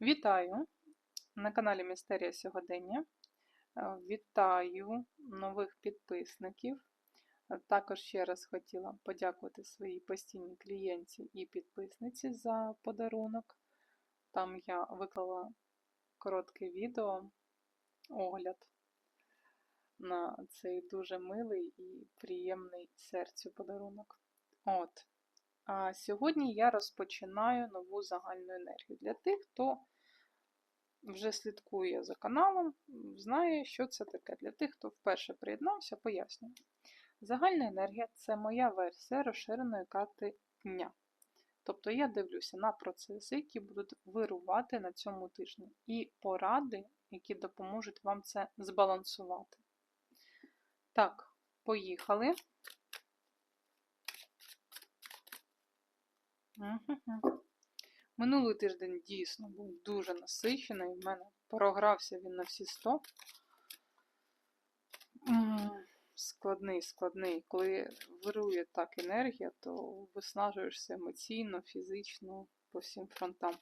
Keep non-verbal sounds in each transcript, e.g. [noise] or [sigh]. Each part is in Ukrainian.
Вітаю на каналі Містерія Сьогодення. Е, Вітаю нових підписників. Е, Також ще раз хотіла подякувати своїй постійній клієнті і підписниці за подарунок. Там я виклала коротке відео, огляд на цей дуже милий і приємний серцю подарунок. От. А сьогодні я розпочинаю нову загальну енергію. Для тих, хто вже слідкує за каналом, знає, що це таке. Для тих, хто вперше приєднався, пояснюю. Загальна енергія це моя версія розширеної карти дня. Тобто я дивлюся на процеси, які будуть вирувати на цьому тижні, і поради, які допоможуть вам це збалансувати. Так, поїхали. Минулий тиждень дійсно був дуже насичений. В мене програвся він на всі 100. Складний, складний. Коли вирує так енергія, то виснажуєшся емоційно, фізично по всім фронтам.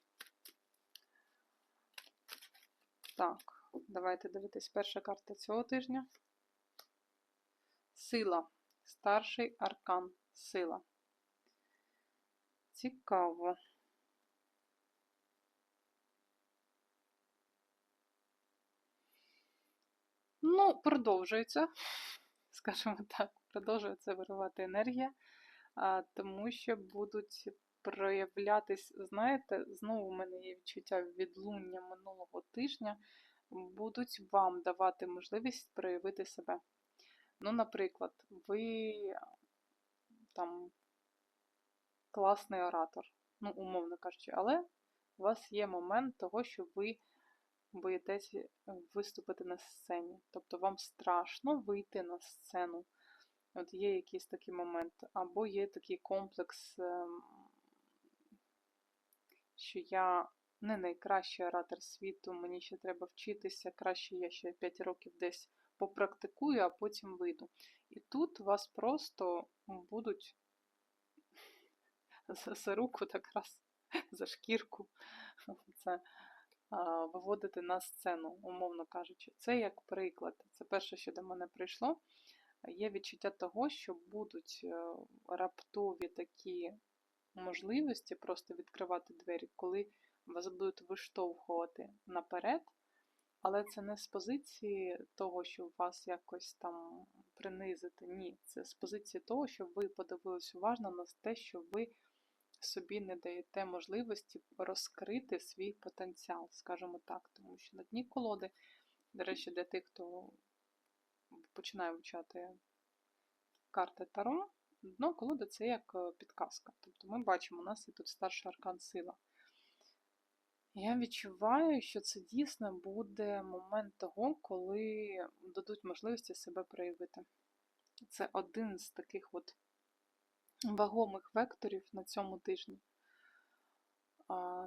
Так, давайте дивитись перша карта цього тижня. Сила. Старший аркан. Сила. Цікаво. Ну, продовжується, [laughs] скажімо так, продовжується вирувати енергія, тому що будуть проявлятись, знаєте, знову в мене є відчуття відлуння минулого тижня, будуть вам давати можливість проявити себе. Ну, наприклад, ви там класний оратор, ну, умовно кажучи, але у вас є момент того, що ви боїтесь виступити на сцені. Тобто вам страшно вийти на сцену. От є якийсь такий момент, або є такий комплекс, ем, що я не найкращий оратор світу, мені ще треба вчитися, краще я ще 5 років десь попрактикую, а потім вийду. І тут вас просто будуть за, за руку так раз, [laughs] за шкірку. [laughs] Це виводити на сцену, умовно кажучи. Це як приклад. Це перше, що до мене прийшло. Є відчуття того, що будуть е, раптові такі можливості просто відкривати двері, коли вас будуть виштовхувати наперед, але це не з позиції того, що вас якось там принизити. Ні, це з позиції того, що ви подивились уважно на те, що ви собі не даєте можливості розкрити свій потенціал, скажімо так, тому що на дні колоди, до речі, для тих, хто починає вивчати карти Таро, дно колоди це як е, підказка. Тобто ми бачимо, у нас є тут старший аркан сила. Я відчуваю, що це дійсно буде момент того, коли дадуть можливості себе проявити. Це один з таких от вагомих векторів на цьому тижні.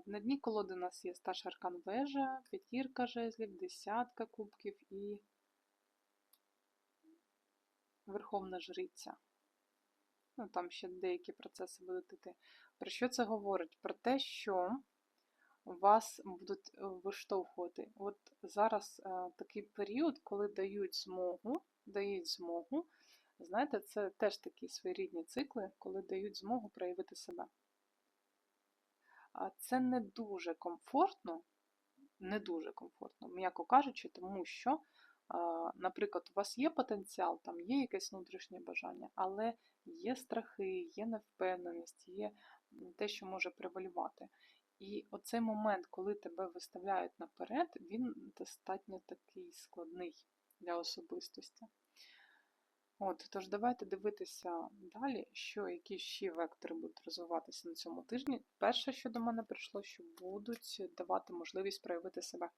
На дні колоди у нас є старший аркан вежа, п'ятірка жезлів, десятка кубків і Верховна Жриця. Ну, Там ще деякі процеси будуть йти. Про що це говорить? Про те, що вас будуть виштовхувати. От зараз е, такий період, коли дають змогу, дають змогу Знаєте, це теж такі своєрідні цикли, коли дають змогу проявити себе. А це не дуже комфортно, не дуже комфортно, м'яко кажучи, тому що, наприклад, у вас є потенціал, там є якесь внутрішнє бажання, але є страхи, є невпевненість, є те, що може превалювати. І оцей момент, коли тебе виставляють наперед, він достатньо такий складний для особистості. От, Тож, давайте дивитися далі, що які ще вектори будуть розвиватися на цьому тижні. Перше, що до мене прийшло, що будуть давати можливість проявити себе.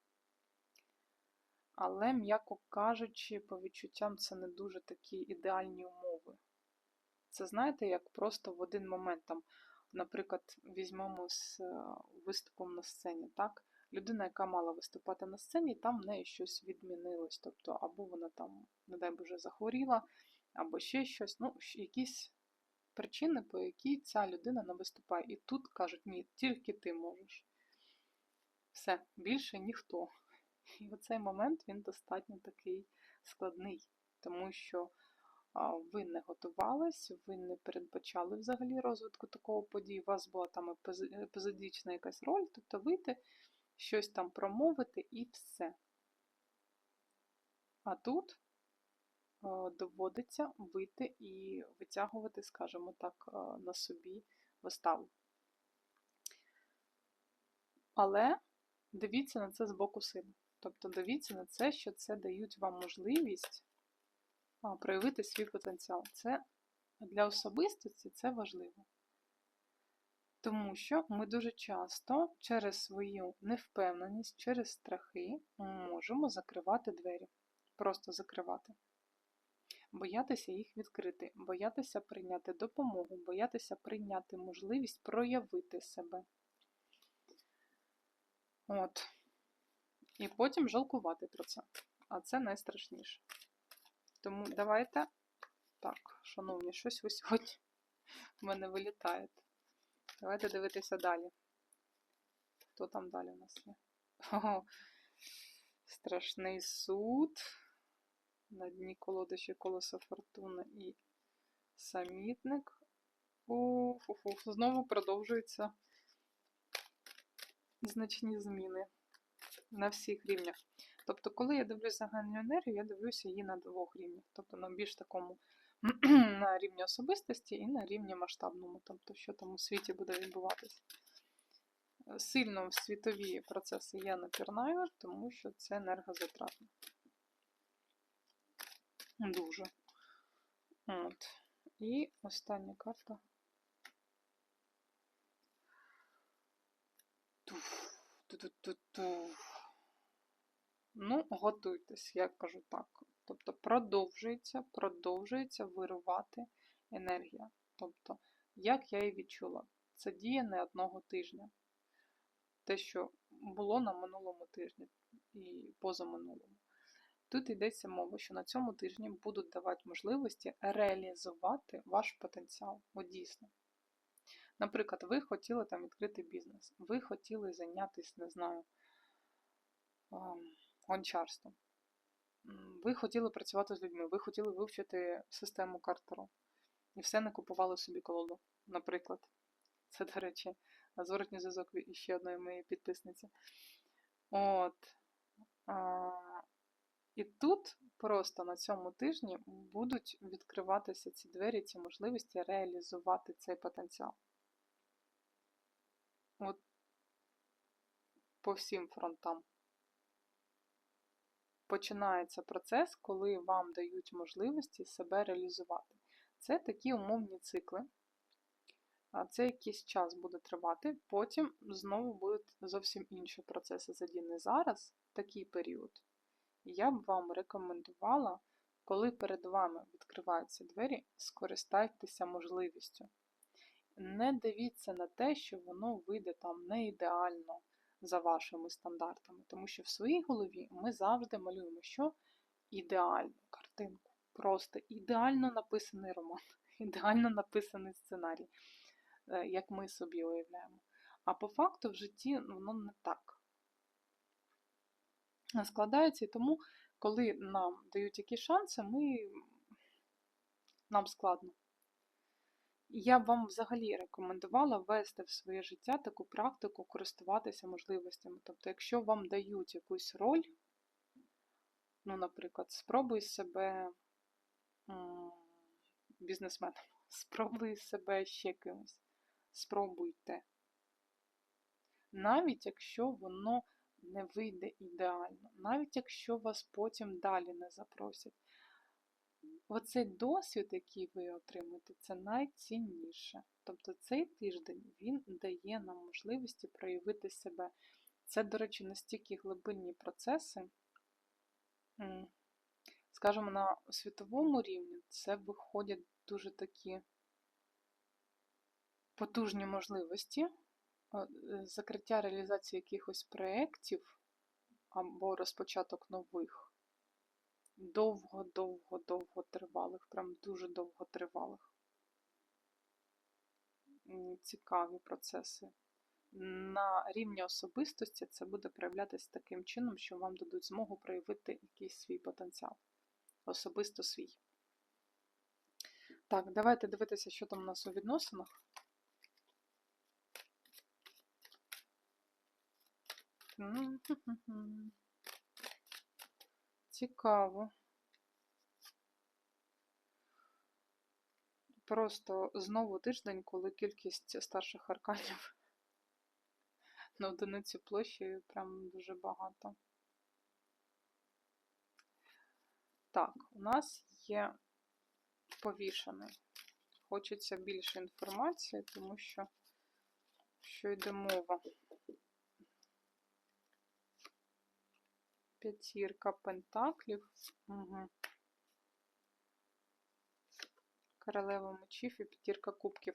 Але, м'яко кажучи, по відчуттям, це не дуже такі ідеальні умови. Це, знаєте, як просто в один момент, там, наприклад, візьмемо з е, виступом на сцені. так? Людина, яка мала виступати на сцені, там в неї щось відмінилось. Тобто, або вона там, не дай Боже, захворіла, або ще щось. Ну, якісь причини, по якій ця людина не виступає. І тут кажуть, ні, тільки ти можеш. Все, більше ніхто. І оцей момент він достатньо такий складний, тому що ви не готувались, ви не передбачали взагалі розвитку такого подій, у вас була там епізо- епізодична якась роль, тобто вийти, щось там промовити і все. А тут доводиться вийти і витягувати, скажімо так, е, на собі виставу. Але дивіться на це з боку сили. Тобто дивіться на це, що це дають вам можливість проявити свій потенціал. Це для особистості це важливо. Тому що ми дуже часто через свою невпевненість, через страхи можемо закривати двері. Просто закривати. Боятися їх відкрити, боятися прийняти допомогу, боятися прийняти можливість проявити себе. От. І потім жалкувати про це. А це найстрашніше. Тому давайте. Так, шановні, щось ви сьогодні в мене вилітаєте. Давайте дивитися далі. Хто там далі у нас є? Ого, страшний суд. На дні колоди ще колесо фортуни і самітник. Уф-уф-уф. Знову продовжуються значні зміни на всіх рівнях. Тобто, коли я дивлюсь загальну енергію, я дивлюся її на двох рівнях. Тобто на більш такому [clears throat] на рівні особистості і на рівні масштабному, тобто, що там у світі буде відбуватися. Сильно в світові процеси я не пірнаю, тому що це енергозатратно. Дуже. От. І остання карта. Туф, ту-ту-ту-ту. Ну, готуйтесь, я кажу так. Тобто продовжується, продовжується вирувати енергія. Тобто, як я і відчула, це діє не одного тижня. Те, що було на минулому тижні і позаминулому. Тут йдеться мова, що на цьому тижні будуть давати можливості реалізувати ваш потенціал. От дійсно. Наприклад, ви хотіли там відкрити бізнес, ви хотіли зайнятися, не знаю, гончарством. Ви хотіли працювати з людьми, ви хотіли вивчити систему картеру. І все не купували собі колоду, наприклад. Це, до речі, зворотній зв'язок ще одної моєї підписниці. От. І тут просто на цьому тижні будуть відкриватися ці двері, ці можливості реалізувати цей потенціал. От по всім фронтам. Починається процес, коли вам дають можливості себе реалізувати. Це такі умовні цикли. Це якийсь час буде тривати, потім знову будуть зовсім інші процеси задіяні зараз, такий період. Я б вам рекомендувала, коли перед вами відкриваються двері, скористайтеся можливістю. Не дивіться на те, що воно вийде там не ідеально за вашими стандартами, тому що в своїй голові ми завжди малюємо що? Ідеальну картинку. Просто ідеально написаний роман, [laughs] ідеально написаний сценарій, е, як ми собі уявляємо. А по факту в житті воно не так складається, і тому, коли нам дають якісь шанси, ми... нам складно. Я б вам взагалі рекомендувала ввести в своє життя таку практику, користуватися можливостями. Тобто, якщо вам дають якусь роль, ну, наприклад, спробуй себе бізнесменом, [laughs] спробуй себе ще кимось. Спробуйте. Навіть якщо воно не вийде ідеально, навіть якщо вас потім далі не запросять. Оцей досвід, який ви отримуєте, це найцінніше. Тобто цей тиждень він дає нам можливості проявити себе. Це, до речі, настільки глибинні процеси, скажімо, на світовому рівні це виходять дуже такі потужні можливості закриття реалізації якихось проєктів або розпочаток нових довго-довго-довго тривалих, прям дуже довго тривалих. Цікаві процеси на рівні особистості це буде проявлятися таким чином, що вам дадуть змогу проявити якийсь свій потенціал, особисто свій. Так, давайте дивитися, що там у нас у відносинах. Цікаво. Просто знову тиждень, коли кількість старших арканів [laughs] на одиницю площі прям дуже багато. Так, у нас є повішений. Хочеться більше інформації, тому що що йде мова. П'ятірка пентаклів. Угу. Королева мечів і п'ятірка кубків.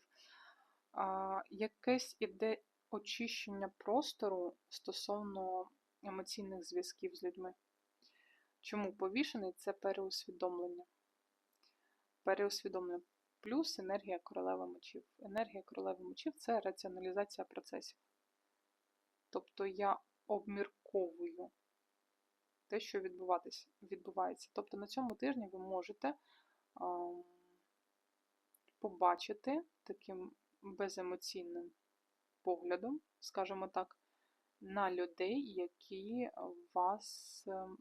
А, Якесь іде очищення простору стосовно емоційних зв'язків з людьми. Чому повішений це переусвідомлення. Переусвідомлення плюс енергія королеви мечів. Енергія королеви мечів це раціоналізація процесів. Тобто я обмірковую те, що відбувається. Тобто на цьому тижні ви можете побачити таким беземоційним поглядом, скажімо так, на людей, які вас. Ем,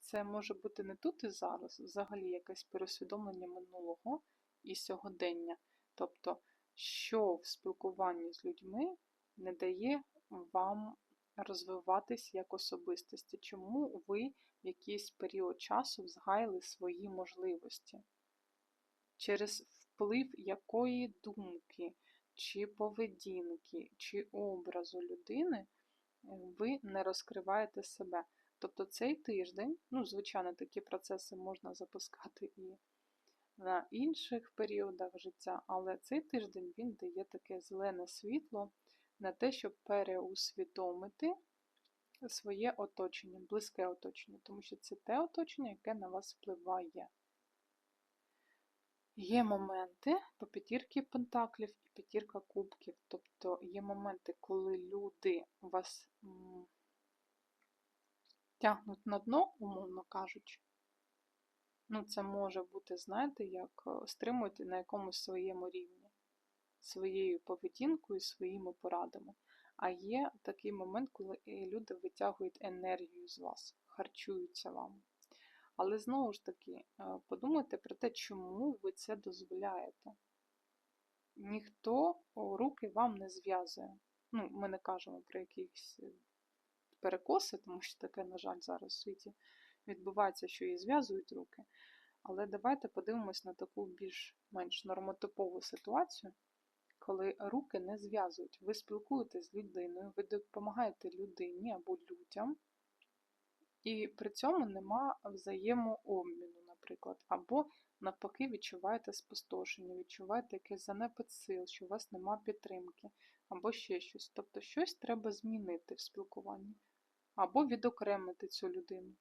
це може бути не тут і зараз, взагалі якесь пересвідомлення минулого і сьогодення. Тобто, що в спілкуванні з людьми не дає вам розвиватись як особистості, чому ви в якийсь період часу згаяли свої можливості, через вплив якої думки, чи поведінки, чи образу людини е, ви не розкриваєте себе. Тобто цей тиждень, ну, звичайно, такі процеси можна запускати і на інших періодах життя, але цей тиждень він дає таке зелене світло на те, щоб переусвідомити своє оточення, близьке оточення, тому що це те оточення, яке на вас впливає. Є моменти по п'ятірки пентаклів і п'ятірка кубків. Тобто є моменти, коли люди вас тягнуть на дно, умовно кажучи. Ну, це може бути, знаєте, як е, стримуєте на якомусь своєму рівні, своєю поведінкою, своїми порадами. А є такий момент, коли е, люди витягують енергію з вас, харчуються вам. Але знову ж таки, е, подумайте про те, чому ви це дозволяєте. Ніхто руки вам не зв'язує. Ну, Ми не кажемо про якісь перекоси, тому що таке, на жаль, зараз у світі відбувається, що і зв'язують руки. Але давайте подивимось на таку більш-менш нормотипову ситуацію, коли руки не зв'язують. Ви спілкуєтесь з людиною, ви допомагаєте людині або людям, і при цьому нема взаємообміну, наприклад. Або, навпаки, відчуваєте спустошення, відчуваєте якийсь занепад сил, що у вас нема підтримки, або ще щось. Тобто щось треба змінити в спілкуванні, або відокремити цю людину.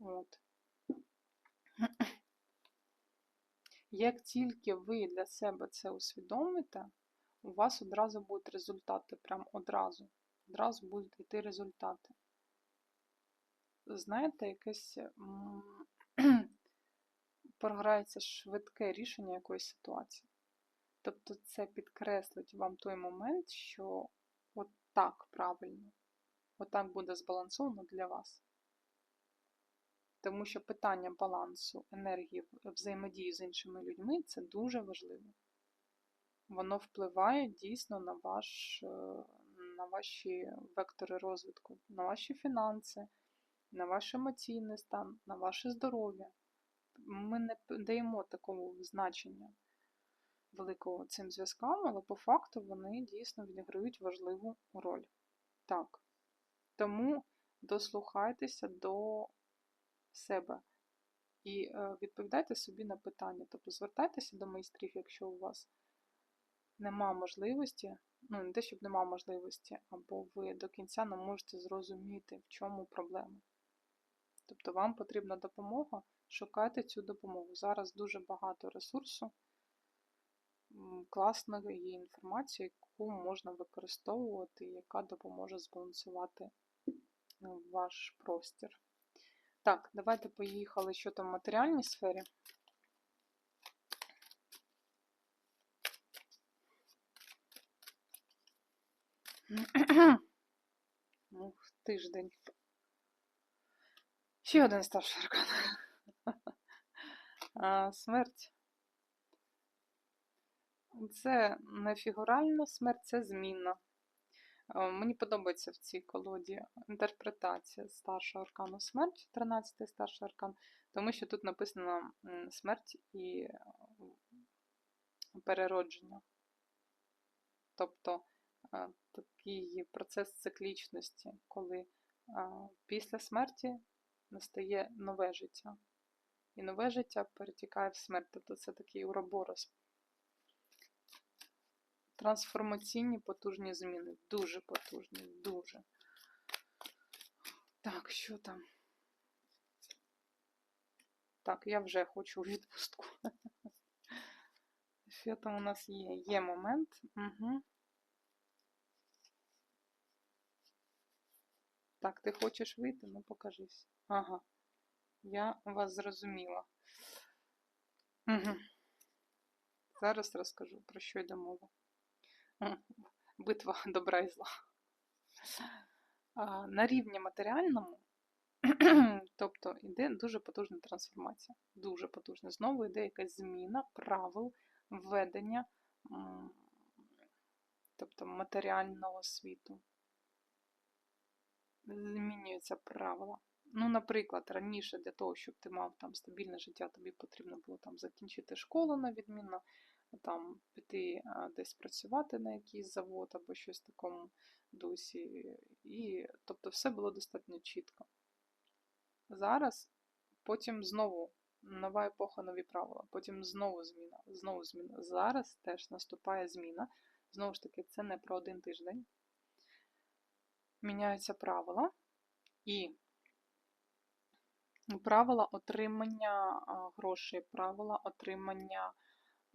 От. Як тільки ви для себе це усвідомите, у вас одразу будуть результати, прям одразу. Одразу будуть йти результати. Знаєте, якесь [clears throat] програється швидке рішення якоїсь ситуації. Тобто це підкреслить вам той момент, що от так правильно, отак буде збалансовано для вас. Тому що питання балансу енергії взаємодії з іншими людьми це дуже важливо. Воно впливає дійсно на ваш, е, на ваші вектори розвитку, на ваші фінанси, на ваш емоційний стан, на ваше здоров'я. Ми не даємо такого значення великого цим зв'язкам, але по факту вони дійсно відіграють важливу роль. Так. Тому дослухайтеся до себе і е, відповідайте собі на питання. Тобто звертайтеся до майстрів, якщо у вас нема можливості, ну, не те, щоб нема можливості, або ви до кінця не можете зрозуміти, в чому проблема. Тобто вам потрібна допомога, шукайте цю допомогу. Зараз дуже багато ресурсу класної інформації, яку можна використовувати, яка допоможе збалансувати е, ваш простір. Так, давайте поїхали, що там в матеріальній сфері. [clears throat] Ну, тиждень. Ще один старший аркан. [laughs] Смерть. Це не фігуральна смерть, це змінна. Е, Мені подобається в цій колоді інтерпретація старшого аркану смерть, 13-й старший аркан, тому що тут написано смерть і е, переродження. Тобто е, такий процес циклічності, коли після смерті настає нове життя. І нове життя перетікає в смерть. Тобто це такий уроборос. Трансформаційні потужні зміни. Дуже потужні, дуже. Так, що там? Так, я вже хочу відпустку. [laughs] Що там у нас є? Є момент. Угу. Так, ти хочеш вийти? Ну покажись. Ага. Я вас зрозуміла. Угу. Зараз розкажу, про що йде мова. [laughs] Битва добра і зла. На рівні матеріальному, [clears throat] тобто йде дуже потужна трансформація. Дуже потужна. Знову йде якась зміна правил введення тобто матеріального світу. Змінюються правила. Ну, наприклад, раніше для того, щоб ти мав там стабільне життя, тобі потрібно було там закінчити школу на відмінно, там піти десь працювати на якийсь завод або щось в такому дусі. І, тобто, все було достатньо чітко. Зараз потім знову нова епоха, нові правила, потім знову зміна, знову зміна. Зараз теж наступає зміна. Знову ж таки, це не про один тиждень. Міняються правила і правила отримання грошей, правила отримання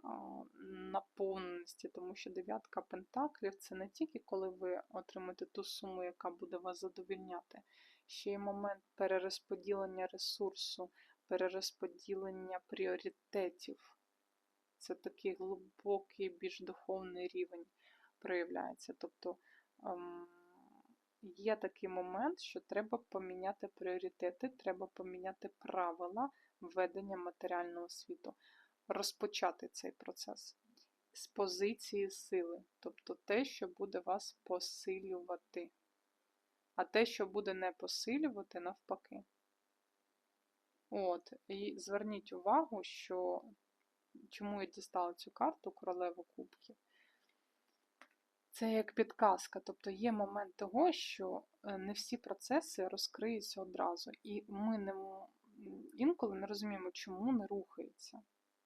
а, наповненості, тому що дев'ятка пентаклів це не тільки коли ви отримаєте ту суму, яка буде вас задовільняти, ще й момент перерозподілення ресурсу, перерозподілення пріоритетів. Це такий глибокий, більш духовний рівень проявляється. Тобто ем, є такий момент, що треба поміняти пріоритети, треба поміняти правила ведення матеріального світу, розпочати цей процес з позиції сили, тобто те, що буде вас посилювати. А те, що буде не посилювати, навпаки. От, і зверніть увагу, що чому я дістала цю карту королеву кубків. Це як підказка, тобто є момент того, що е, не всі процеси розкриються одразу, і ми не, інколи не розуміємо, чому не рухається,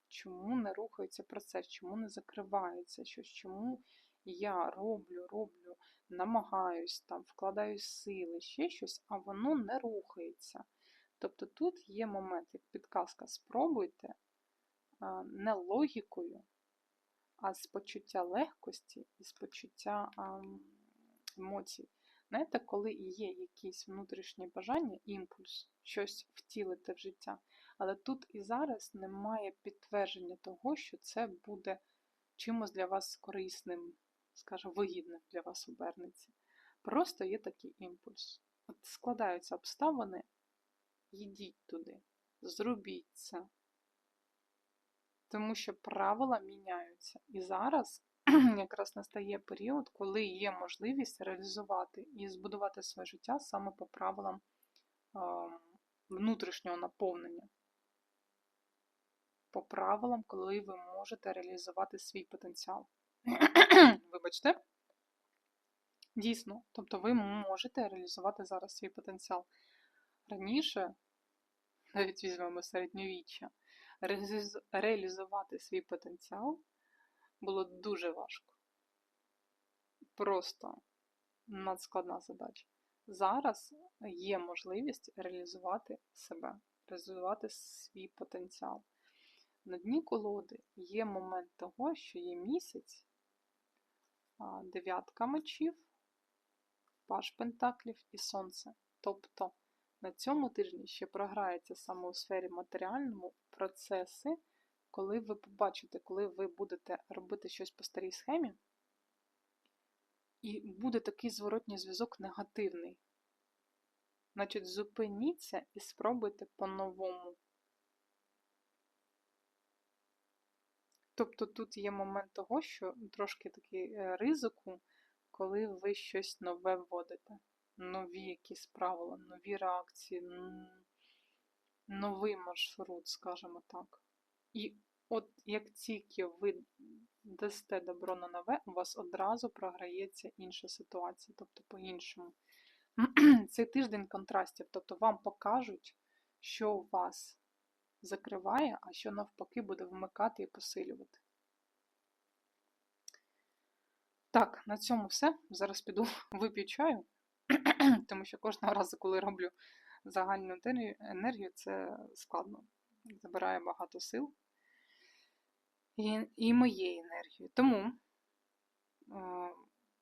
чому не рухається процес, чому не закривається щось, чому я роблю, роблю, намагаюсь, там, вкладаю сили, ще щось, а воно не рухається. Тобто тут є момент, як підказка, спробуйте не логікою, а з почуття легкості і з почуття емоцій. Знаєте, коли є якісь внутрішні бажання, імпульс, щось втілити в життя, але тут і зараз немає підтвердження того, що це буде чимось для вас корисним, скажімо, вигідним для вас обернеться. Просто є такий імпульс. От складаються обставини, йдіть туди, зробіть це. Тому що правила міняються. І зараз [clears throat] якраз настає період, коли є можливість реалізувати і збудувати своє життя саме по правилам ем, внутрішнього наповнення. По правилам, коли ви можете реалізувати свій потенціал. Вибачте. Дійсно, тобто ви можете реалізувати зараз свій потенціал. Раніше, навіть візьмемо середньовіччя, реалізувати свій потенціал було дуже важко. Просто надскладна задача. Зараз є можливість реалізувати себе, реалізувати свій потенціал. На дні колоди є момент того, що є місяць, дев'ятка мечів, паш пентаклів і сонце. Тобто на цьому тижні ще програється саме у сфері матеріальному процеси, коли ви побачите, коли ви будете робити щось по старій схемі, і буде такий зворотній зв'язок негативний. Значить, зупиніться і спробуйте по-новому. Тобто тут є момент того, що трошки такий е, ризику, коли ви щось нове вводите. Нові якісь правила, нові реакції, новий маршрут, скажімо так. І от як тільки ви дасте добро на нове, у вас одразу програється інша ситуація, тобто по-іншому. [clears throat] Цей тиждень контрастів, тобто вам покажуть, що у вас закриває, а що навпаки буде вмикати і посилювати. Так, на цьому все. Зараз піду [laughs] вип'ю чаю, [clears throat] тому що кожного разу, коли роблю загальну енергію- це складно. Забирає багато сил і, і моєї енергії. Тому е,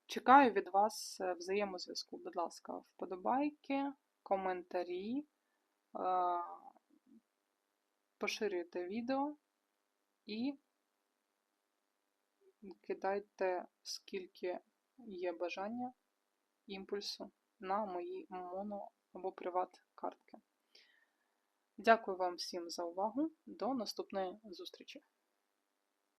чекаю від вас е, взаємозв'язку. Будь ласка, вподобайки, коментарі, е, поширюйте відео і кидайте, скільки є бажання імпульсу на мої моно або приват картки. Дякую вам всім за увагу. До наступної зустрічі!